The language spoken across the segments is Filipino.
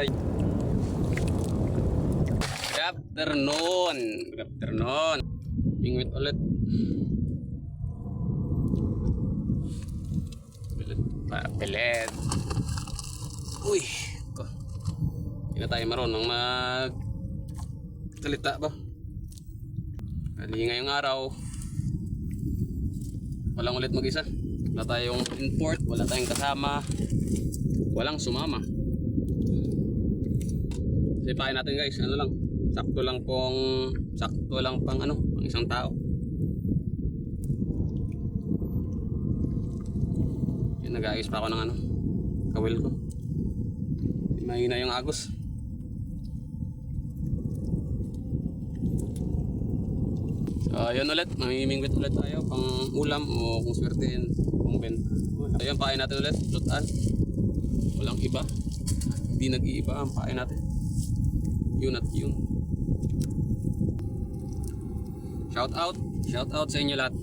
guys. Good afternoon. Good afternoon. Pingwit ulit. Pilit pa, pilit. Uy, ko. Hindi na tayo marunong mag salita ba? Kali ngayong araw. Walang ulit mag-isa. Wala tayong import, wala tayong kasama. Walang sumama. Sipain natin guys, ano lang. Sakto lang pong sakto lang pang ano, pang isang tao. Yan nag-aayos pa ako ng ano, kawil ko. Mahina yung agos. So, ayun ulit, mamimingwit ulit tayo pang ulam o kung swertein, pang benta. Ayun, pakain natin ulit, lutaan. Walang iba. Hindi nag-iiba ang pain natin. Yun at yun. Shout out, shout out sa inyo lahat.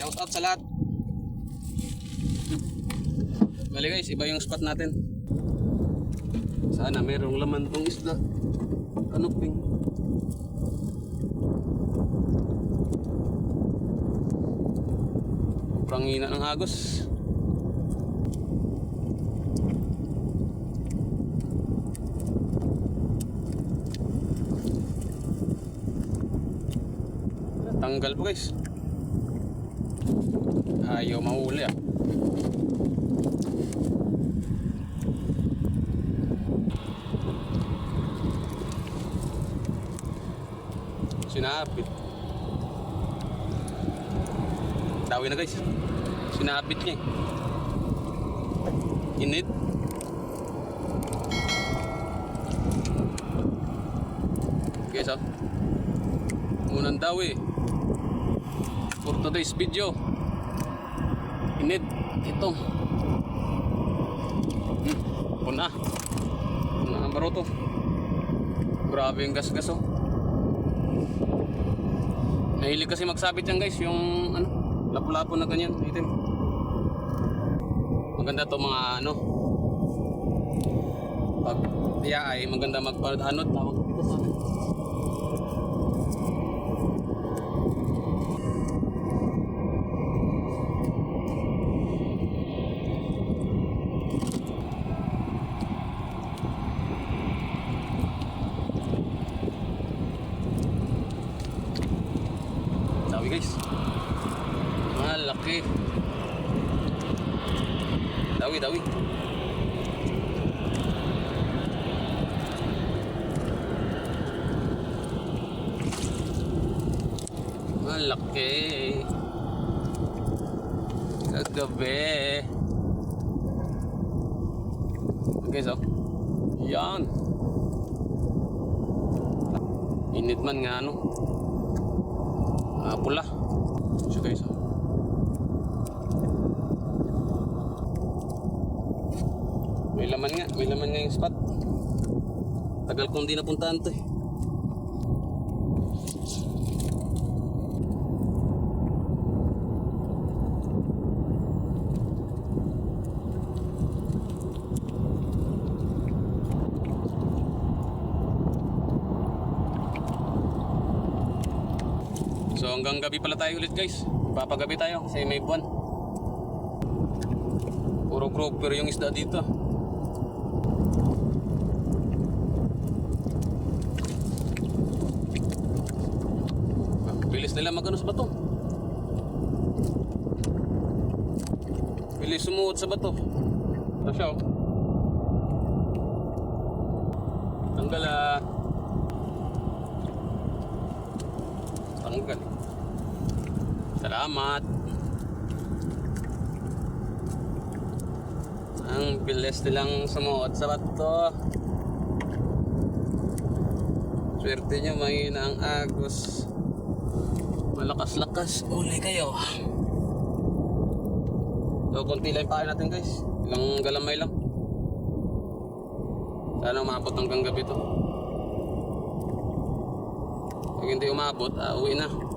Shout out sa lahat. Bali guys, iba yung spot natin. Sana merong laman tong isda. Ano ping? Sobrang ng agos. Tanggal po guys. Ayaw mahuli ah. Sinapit. Dawi na guys. Sinapit niya eh. Init. Guys oh. Unang dawi. For today's video. Init. Ito. Hmm. Puna. Puna ang baroto. Grabe yung gas-gas oh. Nahilig kasi magsabit yan guys, yung ano, lapo-lapo na ganyan, itim. Maganda to mga ano, pag iya ay maganda magpaanod, tawag dito sa amin. Dawi guys. Malaki. Dawi, dawi. Malaki. Kagabi. Okay, so. Yan. Init man nga, ano. Ah, pula. So guys, oh. May laman nga, may laman nga yung spot. Tagal kong di napuntahan to eh. So hanggang gabi pala tayo ulit guys. Papagabi tayo kasi may buwan. Puro grouper yung isda dito. Bilis nila magano sa bato. Bilis sumuot sa bato. Ito siya oh. Tanggal ah. Tanggal. Salamat. Ang bilis nilang sumuot sa bato. Swerte nyo, mahina ang agos. Malakas-lakas. Uli kayo. So, konti lang pa natin guys. Ilang galamay lang. Sana umabot hanggang gabi to. Pag hindi umabot, ah, uwi na.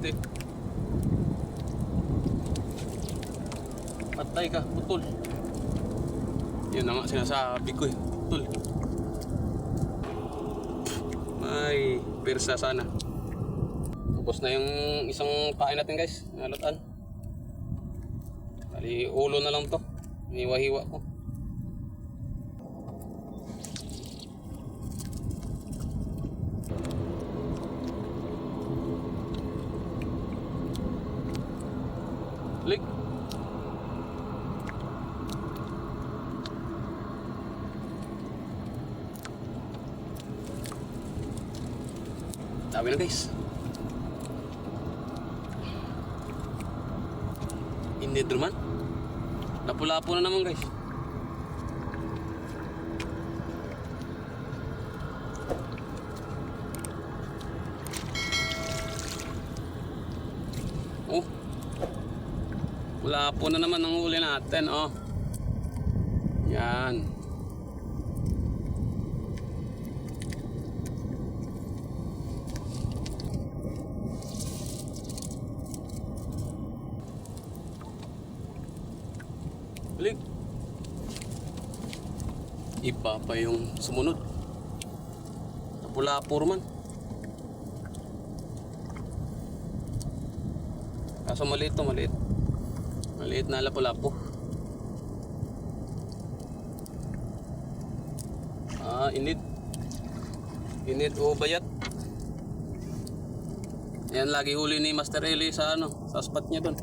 Eh. Patay ka, putol. Yun na nga sinasabi ko eh. Putol. May persa sana. Tapos na yung isang pain natin guys. Nalutan. Bali, ulo na lang to. Hiwa-hiwa ko. Dami na guys. Hindi man. Lapu-lapo na naman guys. Oh. Wala po na naman ang huli natin, oh. Yan. Balik. Iba pa yung sumunod. Pula puro man. Kaso maliit to, maliit. Maliit na lapu-lapu. Ah, inid. Inid o bayat. Yan lagi huli ni Master Eli sa ano, sa spot niya doon.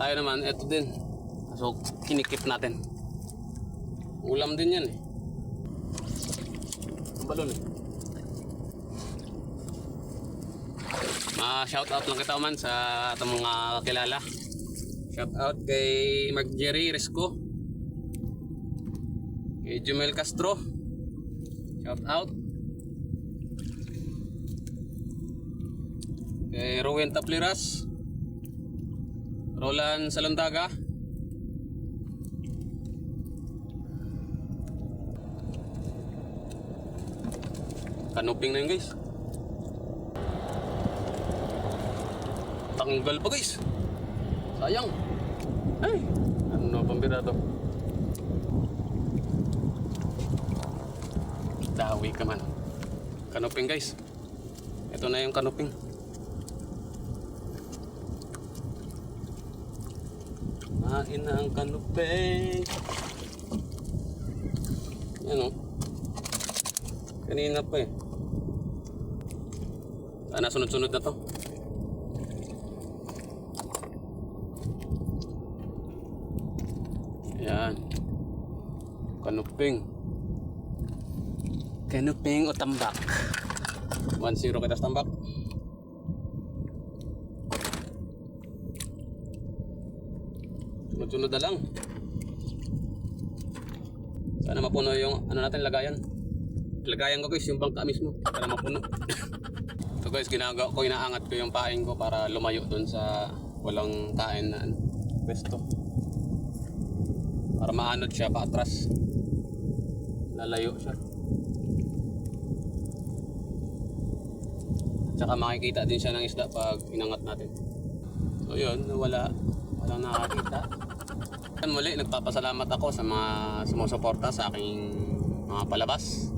Tayo naman, eto din. So, kinikip natin. Ulam din yan eh. Ang balon eh. Ah, shout out lang kita man sa atong mga kilala. Shout out kay Mark Jerry Risco. Kay Jumel Castro. Shout out. Kay Rowen Tapliras. Roland Salondaga. Kanuping na yun guys. Tanggal pa guys. Sayang. Ay, ano pambira to? Dawi ka man. Kanuping guys. Ito na yung kanuping. Main na ang kanuping. Yan o. Kanina pa eh. Sana sunod-sunod na to. Yan. Kanuping. Kanuping o tambak. 1-0 kita sa tambak. Sunod-sunod na lang. Sana mapuno yung ano natin lagayan. Lagayan ko guys yung bangka mismo para mapuno. so guys, ginagawa ko, inaangat ko yung pain ko para lumayo dun sa walang kain na ano, pwesto. Para maanod siya paatras. Lalayo siya. Tsaka makikita din siya ng isda pag inangat natin. So yun, wala. Walang nakakita. Muli, nagpapasalamat ako sa mga sumusuporta sa aking mga palabas.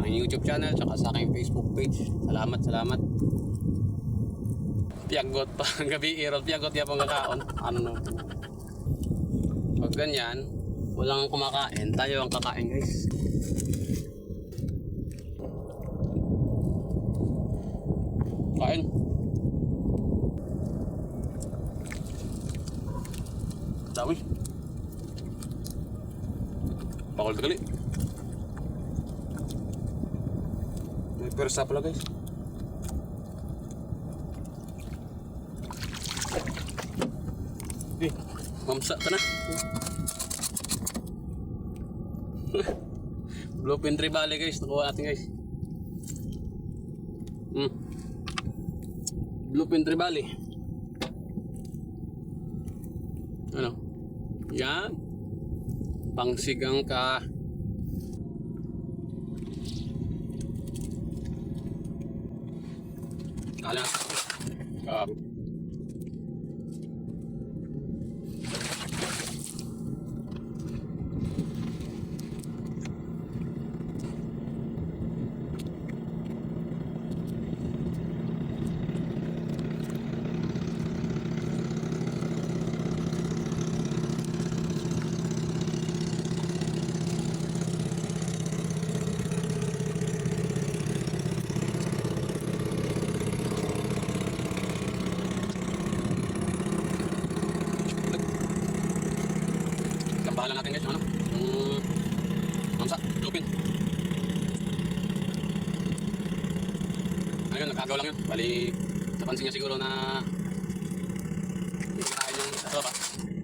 Aking YouTube channel, tsaka sa aking Facebook page. Salamat, salamat. Piyagot pa. Gabi irot, piyagot yan pang kakaon. Ano no? Pag ganyan, walang kumakain, tayo ang kakain guys. Kain. Dami. Bakal kali. May persa pala guys. Eh, mamsa ka na. Bluefin tribale guys, nakuha natin guys. Hmm. Bluefin tribale. Ano? Yan. Pangsigang ka. 拿两。啊。Ayun, nagkagaw lang yun. Bali, napansin niya siguro na hindi kinain yung baba.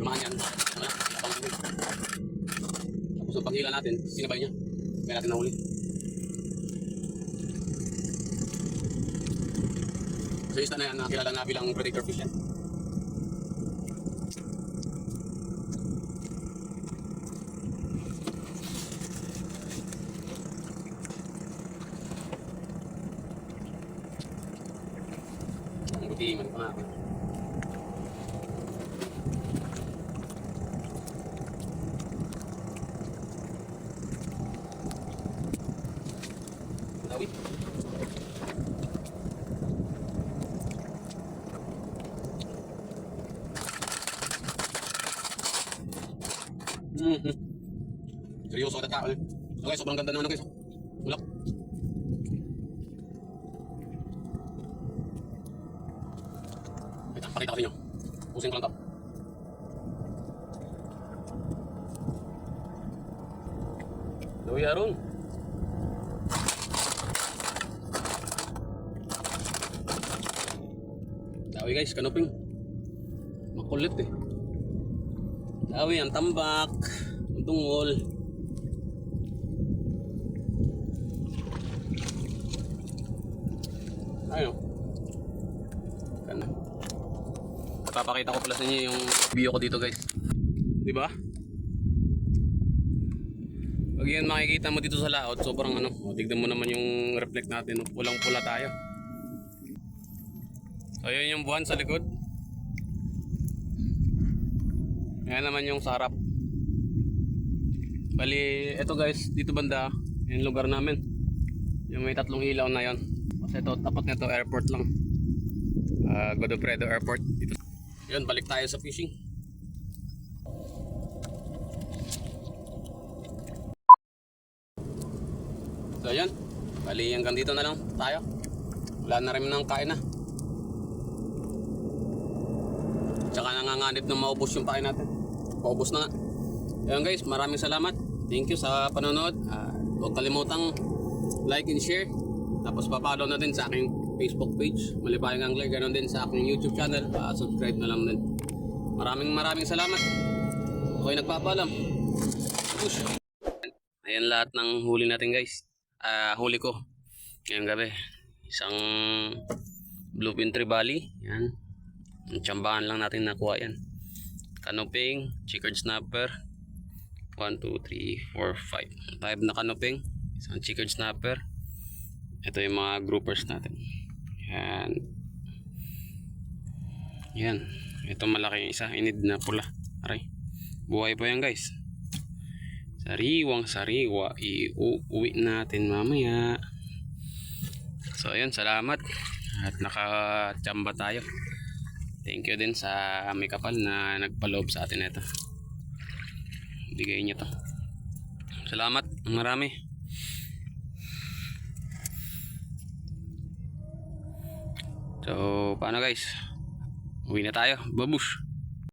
Lumahan yan. Tapos yung paghila natin, sinabay niya. Kaya natin nahuli. So, isda na yan, nakilala na bilang predator fish yan. Buti, man pa nga. Dawi. Mhm. Seryoso ka tao eh. Guys, sobrang ganda naman guys. Ulak. Pakita ko sa inyo. Pusin ko guys, kanuping. Makulit eh. Dawi ang tambak. Ang tungol. Ayun. Papakita ko pala sa inyo yung view ko dito guys. Di ba? Pag yan makikita mo dito sa laot, sobrang ano, tignan mo naman yung reflect natin, pulang pula tayo. So yun yung buwan sa likod. Yan naman yung sa harap. Bali, eto guys, dito banda, yung lugar namin. Yung may tatlong ilaw na yon. Kasi ito, tapat nito airport lang. Uh, Godofredo Airport. Dito. Yun, balik tayo sa fishing. So yun, bali hanggang dito na lang tayo. Wala na rin ng kain na. Tsaka nanganganib na maubos yung pain natin. Paubos na nga. Ayun guys, maraming salamat. Thank you sa panonood. Uh, huwag kalimutang like and share. Tapos papalo na din sa aking Facebook page. Malipayang Angler. Ganon din sa aking YouTube channel. Uh, subscribe na lang din. Maraming maraming salamat. Ako'y nagpapaalam. Push. Ayan lahat ng huli natin guys. Ah, huli ko. Ngayong gabi. Isang bluefin trevally. Yan. Ang tsambahan lang natin nakuha yan. Canoping, chickered snapper. 1, 2, 3, 4, 5. 5 na canoping. Isang chickered snapper. Ito yung mga groupers natin. Yan. Yan. Ito malaki yung isa. Inid na pula. Aray. Buhay pa yan guys. Sariwang sariwa. Iuwi natin mamaya. So ayun. Salamat. At nakachamba tayo. Thank you din sa may kapal na nagpaloob sa atin ito. Bigay niya to. Salamat. Marami. So, paano guys? Uwi na tayo. Babush.